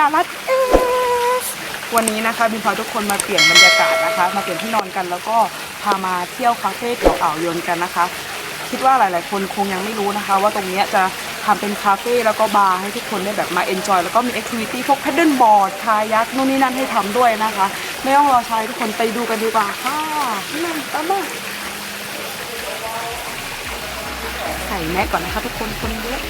ดารัตเอสวันนี้นะคะบินพาทุกคนมาเปลี่ยนบรรยากาศนะคะ มาเปลี่ยนที่นอนกันแล้วก็พามาเที่ยวคาเฟ่แถวอ่าวยนกันนะคะ คิดว่าหลาย ๆ คนคงยังไม่รู้นะคะ ว่าตรงนี้จะทำเป็นคาเฟ่แล้วก็บาร์ให้ทุกคนได้แบบมาเอนจอยแล้วก็มีแอคทิวิตี้พวก p พดเดิลบอร์ดคายักนู่นนี่นั่นให้ทำด้วยนะคะ ไม่ต้องรอช้าทุกคนไปดูกันดีกว่าค่ะนั่นตามมาใส่แมสก่อนนะคะทุกคนคนเยอะ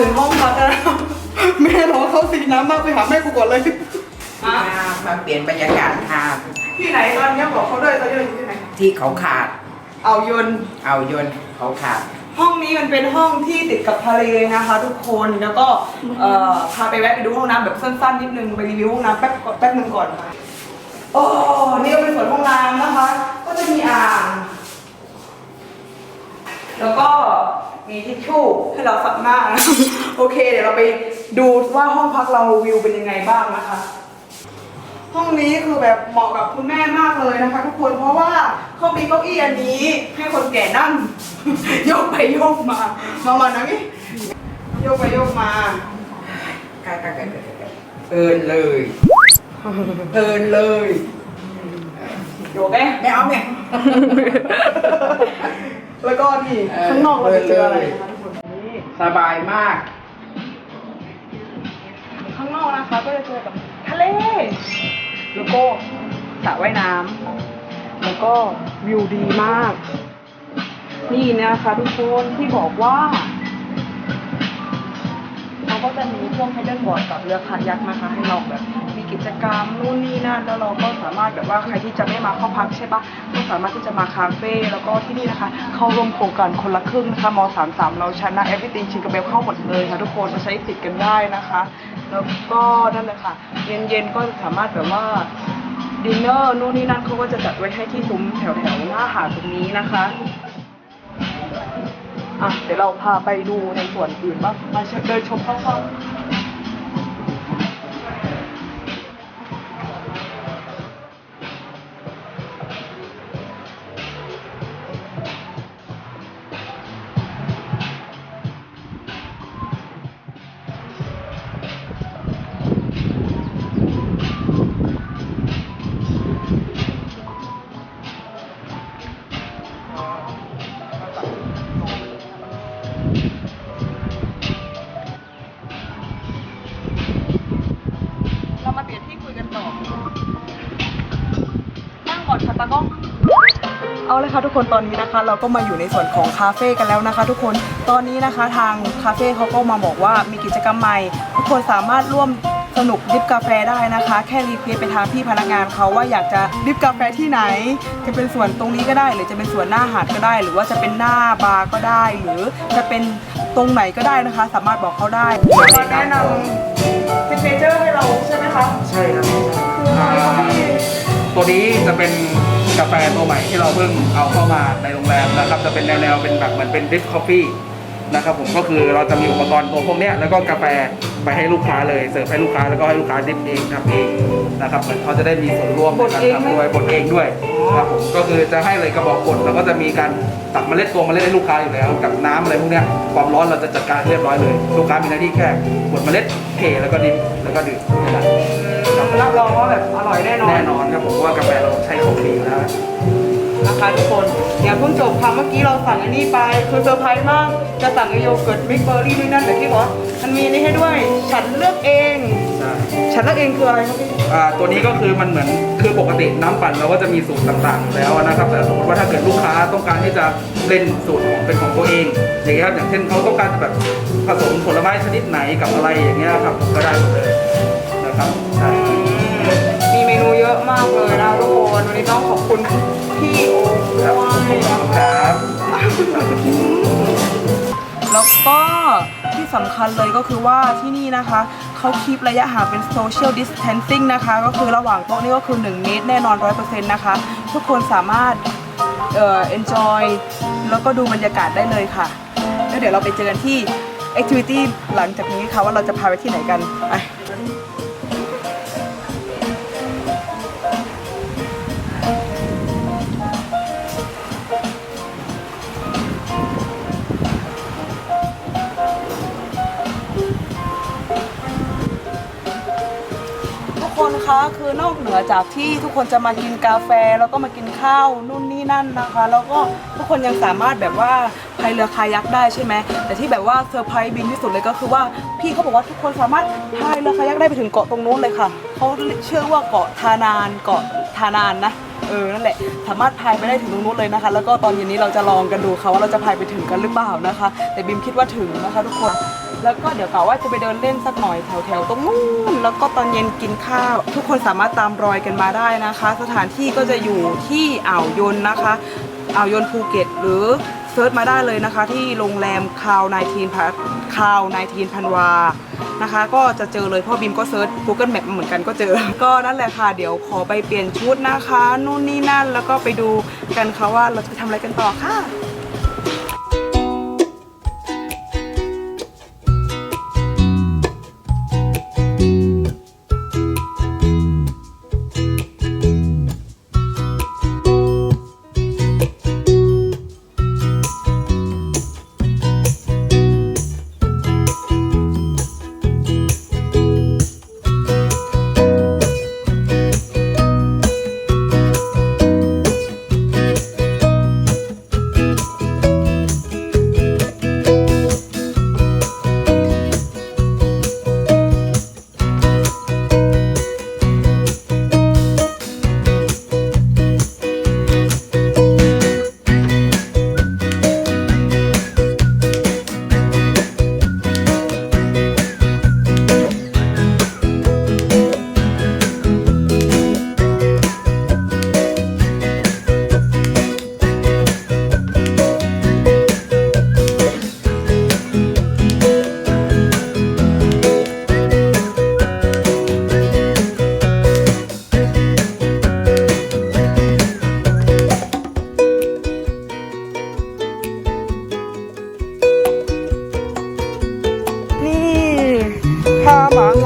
ถึงห้องพักแล้วแม่ร้องเข้าสีน้ำมากไปหาแม่กูก่อนเลยมามาเปลี่ยนบรรยากาศค่ะที่ไหนตอนนี้บอกเขาด้วยตอนนี้เราอยู่ที่ไหน ที่เขาขาด เอายนต์ เอายนต์เขาขาด ห้องนี้มันเป็นห้องที่ติดกับทะเลนะคะทุกคนแล้วก็เอ่อพาไปแวะไปดูห้องน้ำแบบสั้นๆนิดนึงไปรีวิวห้องน้ำแป๊บแป๊บนึงก่อนค่ะโอ้นี่ก็เป็นส่วนห้องน้ำนะคะ ก็จะมีอ่าง แล้วก็ มีทิชชู่ให้เราซับหน้าโอเค เดี๋ยวเราไปดูว่าห้องพักเราวิวเป็นยังไงบ้างนะคะ ห้องนี้คือแบบเหมาะกับคุณแม่มากเลยนะคะ ทุกคนเพราะว่าเขามีเก้าอี้อันนี้ให้คนแก่นั่ง โยกไปโยกมามามานะนี่โยกไปโยกมาใกล้ๆกันเอินเลยเอินเลยโยกไหมไม่เอาเนี่ย แล้วก็นี่เออข้างนอกเราจะเจออะไรนะคะทุกคนนี่สบายมาก ข้างนอกนะคะ ก็จะเจอกับทะเล แล้วก็สระว่ายน้ำแล้วก็วิวดีมาก นี่นะคะทุกคนที่บอกว่าเขา ก็จะมีพวกไฮเดนบอร์ดกับเรือคายักนะคะให้เราแบบมีกิจกรรมนู่นนี่นั่นแล้วเราก็สามารถแบบว่าใครที่จะไม่มาเข้าพักใช่ปะก็สามารถที่จะมาคาเฟ่แล้วก็ที่นี่นะคะ เข้าร่วมโครงการคนละครึ่งนะคะมสามสามเราชนะ everything ชิงกับเบลเข้าหมดเลยค่ะทุกคนมาใช้สิทธิ์กันได้นะคะ แล้วก็นั่นแหละค่ะ เย็นๆก็สามารถแบบว่าดินเนอร์นู่นนี่นั่นเขาก็จะจัดไว้ให้ที่ซุ้มแถวๆหน้าหาดตรงนี้นะคะ อะเดี๋ยวเราพาไปดูในส่วนอื่นบ้างมาเดินชมข้างๆ เอาเลยค่ะทุกคนตอนนี้นะคะ เราก็มาอยู่ในส่วนของคาเฟ่กันแล้วนะคะ ทุกคนตอนนี้นะคะทางคาเฟ่เขาก็มาบอกว่ามีกิจกรรมใหม่ ทุกคนสามารถร่วมสนุกดริฟกาแฟได้นะคะ แค่รีเควสไปทางพี่พนักงานเขาว่าอยากจะดริฟกาแฟที่ไหน จะเป็นส่วนตรงนี้ก็ได้ หรือจะเป็นส่วนหน้าหาดก็ได้ หรือว่าจะเป็นหน้าบาร์ก็ได้ หรือจะเป็นตรงไหนก็ได้นะคะ สามารถบอกเขาได้มาแนะนำซิกเนเจอร์ให้เราใช่ไหมคะใช่ครับคืออะไรคะพี่ตัวนี้จะเป็น กาแฟตัวใหม่ที่เราเพิ่งเอาเข้ามาในโรงแรมนะครับจะเป็นแนวๆเป็นแบบเหมือนเป็นดริฟคอฟฟี่นะครับผมก็คือเราจะมีอุปกรณ์ตัวพวกเนี้ยแล้วก็กาแฟไปให้ลูกค้าเลยเสิร์ฟให้ลูกค้าแล้วก็ให้ลูกค้าดริฟเองทำเองนะครับเหมือนเขาจะได้มีส่วนร่วมในการทำด้วยบดเองด้วยครับผมก็คือจะให้เลยกระบอกกดแล้วก็จะมีการตักเมล็ดตัวเมล็ดให้ลูกค้าอยู่แล้ว กับน้ำอะไรพวกเนี้ยความร้อนเราจะจัดการเรียบร้อยเลย ลูกค้ามีหน้าที่แค่บดเมล็ดเทแล้วก็ดริฟแล้วก็ดื่มแค่นั้นครับผม รับรองว่าแบบอร่อยแน่นอนแน่นอนครับผมว่ากาแฟเราใช้ของดีอยู่แล้วนะคะทุกคนอย่าเพิ่งจบค่ะเมื่อกี้เราสั่งอันนี้ไปคือเซอร์ไพรส์มากจะสั่งไอโยเกิร์ตมิกเบอร์รี่ด้วยนั่นแต่ที่บอกว่ามันมีนี่ให้ด้วย ฉันเลือกเอง ใช่ฉันเลือกเองคืออะไรครับพี่อ่าตัวนี้ก็คือมันเหมือนคือปกติน้ำปั่นเราก็จะมีสูตรต่างๆอยู่แล้วนะครับแต่สมมติว่าถ้าเกิดลูกค้าต้องการที่จะเล่นสูตรของเป็นของตัวเอง อย่างเงี้ยครับอย่างเช่นเขาต้องการจะแบบผสมผลไม้ชนิดไหนกับอะไรอย่างเงี้ยครับก็ได้หมดเลยนะครับใช่มี เยอะมากเลยนะทุกคนวันนี้ต้องขอบคุณพี่โอ๊คด้ยครับแล้วก็ที่สำคัญเลยก็คือว่าที่นี่นะคะเขาคีประยะห่างเป็น social distancing นะคะ ก็คือระหว่างโต๊ะนี่ก็คือ 1 เมตรแน่นอน 100%นะคะ ทุกคนสามารถเอ่อ enjoy แล้วก็ดูบรรยากาศได้เลยค่ะ แล้วเดี๋ยวเราไปเจอกันที่แอคทิวิตี้หลังจากนี้ค่ะว่าเราจะพาไปที่ไหนกันไป คะคือนอกเหนือจากที่ทุกคนจะมากินกาแฟแล้วก็มากินข้าวนู่นนี่นั่นนะคะ แล้วก็ทุกคนยังสามารถแบบว่าพายเรือคายักได้ใช่ไหมแต่ที่แบบว่าเซอร์ไพรส์บินที่สุดเลยก็คือว่าพี่เขาบอกว่าทุกคนสามารถพายเรือคายักได้ไปถึงเกาะตรงนู้นเลยค่ะเขาเชื่อว่าเกาะทานานเกาะทานานนะเออ นั่นแหละ สามารถพายไปได้ถึงตรงนู้นเลยนะคะ แล้วก็ตอนเย็นนี้เราจะลองกันดูค่ะว่าเราจะพายไปถึงกันหรือเปล่านะคะ แต่บิมคิดว่าถึงนะคะทุกคน แล้วก็เดี๋ยวกะว่าจะไปเดินเล่นสักหน่อยแถวๆตรงนู้นแล้วก็ตอนเย็นกินข้าว ทุกคนสามารถตามรอยกันมาได้นะคะ สถานที่ก็จะอยู่ที่อ่าวยนนะคะอ่าวยนภูเก็ต หรือเซิร์ชมาได้เลยนะคะ ที่โรงแรมคาว19พัคาว19พันวานะคะ ก็จะเจอเลยพราะบิมก็เซิร์ช Google Map มาเหมือนกันก็เจอ ก็นั่นแหละค่ะ เดี๋ยวขอไปเปลี่ยนชุดนะคะ นู่นนี่นั่นแล้วก็ไปดูกันค่ะว่าเราจะไปทำอะไรกันต่อค่ะ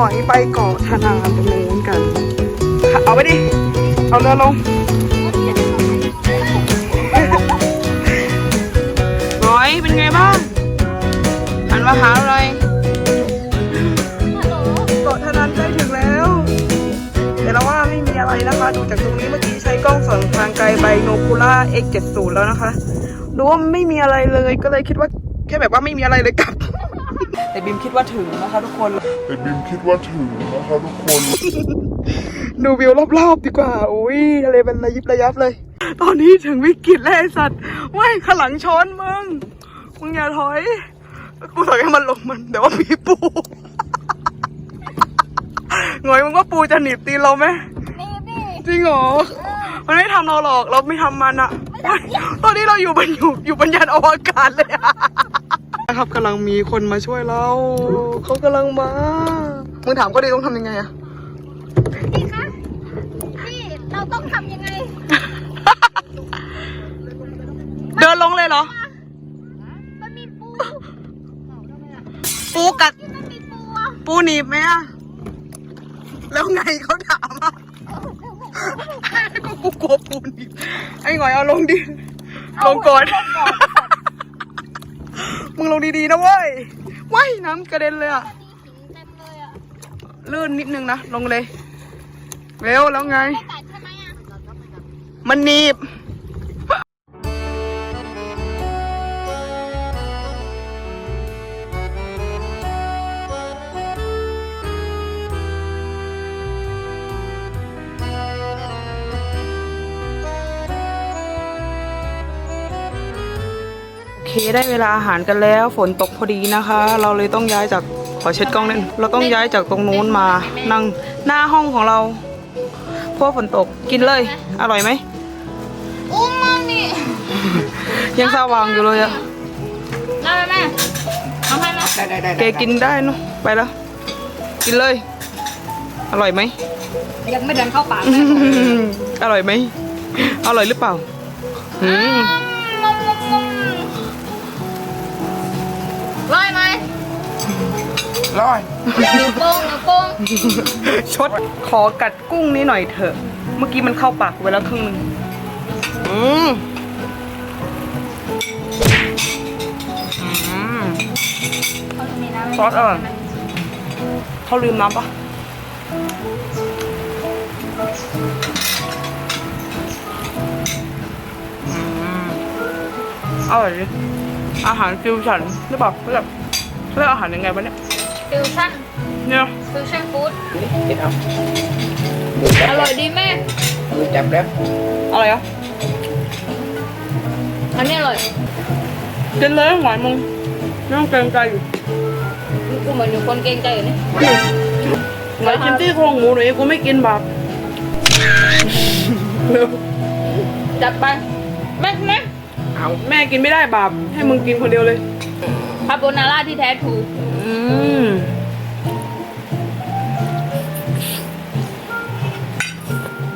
อยไปเกาะธนาตรงนู้นกันค่ะเอาไปดิ เอาเรือลงหงอยเป็นไงบ้างหันมาหาอะไรเกาะธนันใกล้ถึงแล้ว แต่เราว่าไม่มีอะไรนะคะ ดูจากตรงนี้เมื่อกี้ใช้กล้องส่องทางไกลไปโนคูล่า X70 แล้วนะคะ ดูว่าไม่มีอะไรเลยก็เลยคิดว่าแค่แบบว่าไม่มีอะไรเลยกลับ แต่บิมคิดว่าถึงนะคะทุกคน แต่บิมคิดว่าถึงนะคะทุกคน ดูวิวรอบๆดีกว่า อุ้ยทะเลเป็นระยิบระยับเลย ตอนนี้ถึงวิกฤตแล้วไอ้สัตว์ว่ายข้างหลังชนมึง มึงอย่าถอย กูถอยให้มันลงมันเดี๋ยวว่ามีปูหงอยมึงว่าปูจะหนีบตีนเราไหมจริงเหรอ มันไม่ทำเราหรอก เราไม่ทำมันอะตอนนี้เราอยู่บนอยู่อยู่บนยานอวกาศเลยอะ นะครับกำลังมีคนมาช่วยเรา เขากำลังมา มึงถามก็ดีต้องทำยังไงอะพี่คะพี่เราต้องทำยังไง เดินลงเลยเหรอ มันมีปูปูกัดมันมีปูอะปูหนีบไหมอะแล้วไงเขาถามอะก็กูกลัวปูหนีบไอ้หงอยเอาลงดิ ลงก่อน มึงลงดีๆนะเว้ยว้ายน้ำกระเด็นเลยอะเต็มเลยอะลื่นนิดนึงนะ ลงเลย เร็วแล้วไง ตัดใช่ไหมอะ มันหนีบ เคได้เวลาอาหารกันแล้ว ฝนตกพอดีนะคะ เราเลยต้องย้ายจากขอเช็ดกล้องนิดเราต้องย้ายจากตรงนู้นมานั่งหน้าห้องของเราเพราะว่าฝนตกกินเลย อร่อยไหมอุ้มมันนี่ยังสว่างอยู่เลยอะได้ไหมแม่เอาให้ไหมได้ได้ได้แกกินได้เนอะไปแล้ว กินเลย อร่อยไหมยังไม่เดินเข้าปากอืมอร่อยไหมอร่อยหรือเปล่าอืม ร้อยไหมร้อยนิ้วโป้งนิ้วโป้งชดขอกัดกุ้งนี้หน่อยเถอะ เมื่อกี้มันเข้าปากไปแล้วครึ่งหนึงอืมอืมเขาจะมีน้ำซอสอร่อยเขาลืมน้ำปะอืมอร่อยดิ อาหารฟิวชั่นหรือเปล่าเขาเรียกเขาเรียกอาหารยังไงวะเนี่ยฟิวชั่นเนี่ย ฟิวชั่นฟู้ดกินเอาอร่อยดีแม่มือจับแล้วอะไรอะอันนี้อร่อยกินเลยหวานมึงไม่ต้องเกรงใจอยู่กูเหมือนอยู่คนเกรงใจอยู่นี่ไหนกินที่โครงหมูหน่อยกูไม่กินแบบเร็วจัดไปแม่แม่ เอาแม่กินไม่ได้บาปให้มึงกินคนเดียวเลยคาโบนาร่าที่แท้ทรูอืม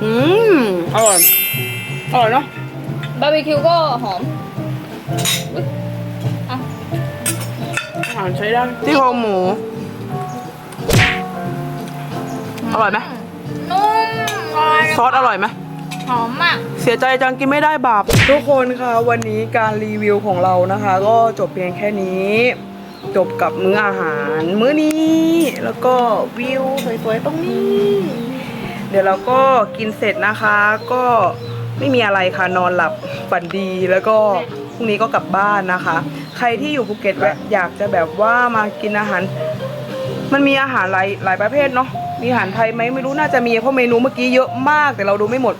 อืมอร่อยอร่อยเนาะบาร์บีคิวก็หอมอุ๊ยอะอาหารใช้ได้ที่โครงหมู อร่อยไหมนุ่มอร่อย ซอสอร่อยไหม หอมมาก เสียใจจังกินไม่ได้บาปทุกคนค่ะวันนี้การรีวิวของเรานะคะ ก็จบเพียงแค่นี้ จบกับมื้ออาหาร มื้อนี้ แล้วก็วิวสวยๆตรงนี้ เดี๋ยวเราก็กินเสร็จนะคะ ก็ไม่มีอะไรค่ะนอนหลับฝันดีแล้วก็พรุ่งนี้ก็กลับบ้านนะคะ ใครที่อยู่ภูเก็ตแวะอยากจะแบบว่ามากินอาหาร มันมีอาหารหลายหลายประเภทเนาะมีอาหารไทยไหมไม่รู้น่าจะมีเพราะเมนูเมื่อกี้เยอะมาก แต่เราดูไม่หมด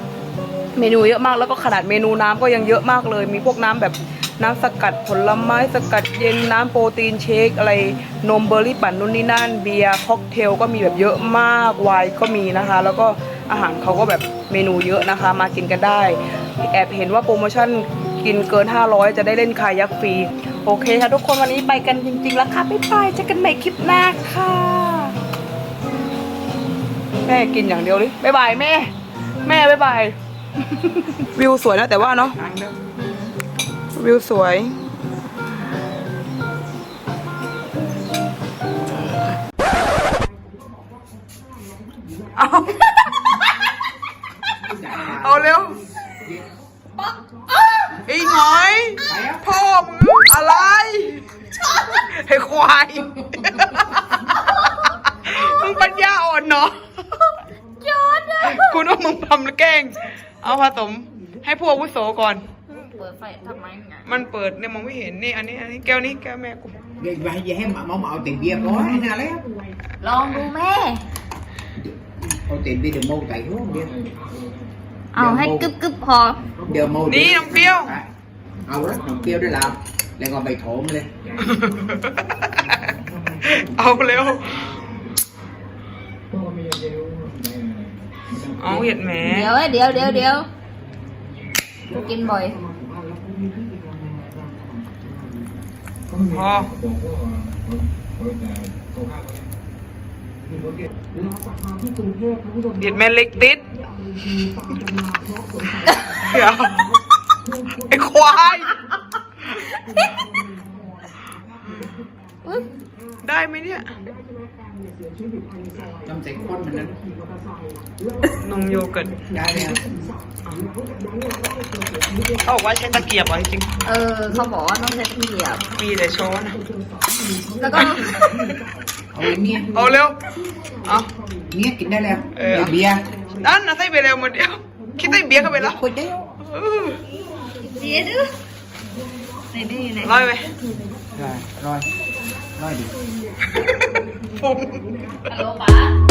เมนูเยอะมากแล้วก็ขนาดเมนูน้ำก็ยังเยอะมากเลย มีพวกน้ำแบบน้ำสกัดผลไม้สกัดเย็นน้ำโปรตีนเชค อะไรนมเบอร์รี่ปั่นนู่นนี่นั่นเบียร์ค็อกเทลก็มีแบบเยอะมากไวน์ก็มีนะคะ แล้วก็อาหารเขาก็แบบเมนูเยอะนะคะ มากินกันได้ แอบเห็นว่าโปรโมชั่นกินเกิน 500 จะได้เล่นคายักฟรี โอเคค่ะทุกคนวันนี้ไปกันจริงๆแล้วค่ะบ๊ายบายเจอกันใหม่คลิปหน้าค่ะ แม่กินอย่างเดียวเลยบ๊ายบายแม่ แม่บ๊ายบาย วิวสวยนะแต่ว่าเนาะวิวสวย เอา เอาเร็วไอ้หน่อย พ่อมึงอะไรไอ้ควาย มึงปัญญาอ่อนเนาะ ยอดเลย คุณว่ามึงทำแกล้ง เอาผสมให้พวกอาวุโสก่อน เปิดไฟทำไมไงมันเปิดเนี่ยมองไม่เห็นนี่อันนี้อันนี้แก้วนี้แก้วแม่กูเดี๋ยวไปอย่าให้หมาเมาเอา tiền bia có nè lấy ลองดูแม่เอา tiền bia đừng mâu tại luôn bia เอาให้กึบกึบพอ giờ mâu นี่น้ำเปรี้ยว À, เอาละน้ำเปรี้ยวได้แล้วแล้วก็ใบโถมเลยเอาเร็ว เอาเห็ดแหมเดี๋ยวเดี๋ยวเดี๋ยวเดี๋ยวกูกินบ่อยพอเห็ดแม่เล็กติดเดี๋ยวไอ้ควาย ได้ไหมเนี่ย trong sạch con mình lên นมโยเกิร์ต đây nè เขาบอกว่าใช้ตะเกียบเหรอจริงเออเขาบอกว่าต้องใช้ตะเกียบๆมีแต่ช้อนอะแล้วก็ ôi nia เอาเร็วเอา nia kín đây nè Ừ. bia bia นั่นนะใส่ไปเร็วหมดเดียว คิดใส่เบียร์เข้าไปแล้ว có chứ เออเดี๋ยวดูไหนดีไหนร้อยไป rồi rồi rồi đi ฟุ้ Hello pa?